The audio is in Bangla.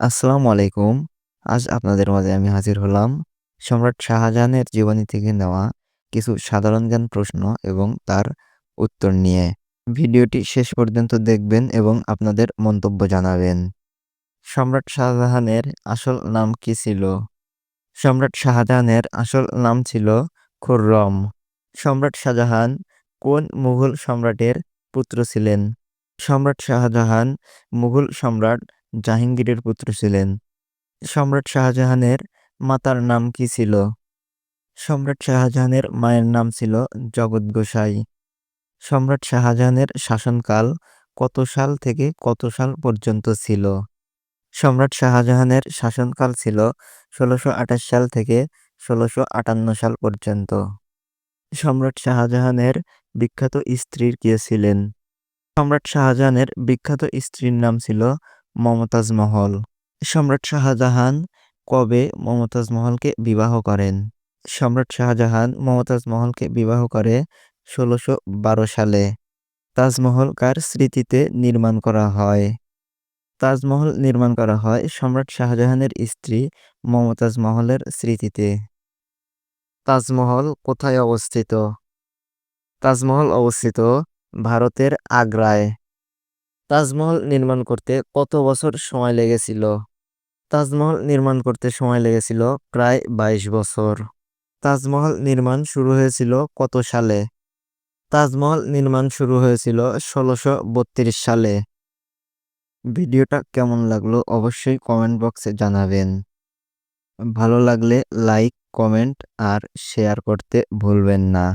আসসালামু আলাইকুম। আজ আপনাদের মাঝে আমি হাজির হলাম সম্রাট শাহজাহানের জীবনী থেকে নেওয়া কিছু সাধারণ জ্ঞান প্রশ্ন এবং তার উত্তর নিয়ে। ভিডিওটি শেষ পর্যন্ত দেখবেন এবং আপনাদের মন্তব্য জানাবেন। সম্রাট শাহজাহানের আসল নাম কী ছিল? সম্রাট শাহজাহানের আসল নাম ছিল খুররম। সম্রাট শাহজাহান কোন মুঘল সম্রাটের পুত্র ছিলেন? সম্রাট শাহজাহান মুঘল সম্রাট জাহাঙ্গীরের পুত্র ছিলেন। সম্রাট শাহজাহানের মাতার নাম কি ছিল? সম্রাট শাহজাহানের মায়ের নাম ছিল জগৎ গোসাই। সম্রাট শাহজাহানের শাসনকাল কত সাল থেকে কত সাল পর্যন্ত ছিল? সম্রাট শাহজাহানের শাসনকাল ছিল ষোলোশো আঠাশ সাল থেকে ষোলোশো আটান্ন সাল পর্যন্ত। সম্রাট শাহজাহানের বিখ্যাত স্ত্রীর কে ছিলেন? সম্রাট শাহজাহানের বিখ্যাত স্ত্রীর নাম ছিল মমতাজ মহল। সম্রাট শাহজাহান কবে মমতাজ মহলকে বিবাহ করেন? সম্রাট শাহজাহান মমতাজ মহলকে বিবাহ করে ষোলোশো বারো সালে। তাজমহল কার স্মৃতিতে নির্মাণ করা হয়? তাজমহল নির্মাণ করা হয় সম্রাট শাহজাহানের স্ত্রী মমতাজ মহলের স্মৃতিতে। তাজমহল কোথায় অবস্থিত? তাজমহল অবস্থিত ভারতের আগ্রায়। তাজমহল নির্মাণ করতে কত বছর সময় লেগেছিল? তাজমহল নির্মাণ করতে সময় লেগেছিল প্রায় বাইশ বছর। তাজমহল নির্মাণ শুরু হয়েছিল কত সালে? তাজমহল নির্মাণ শুরু হয়েছিল ষোলোশো সালে। ভিডিওটা কেমন লাগল অবশ্যই কমেন্ট বক্সে জানাবেন। ভালো লাগলে লাইক, কমেন্ট আর শেয়ার করতে ভুলবেন না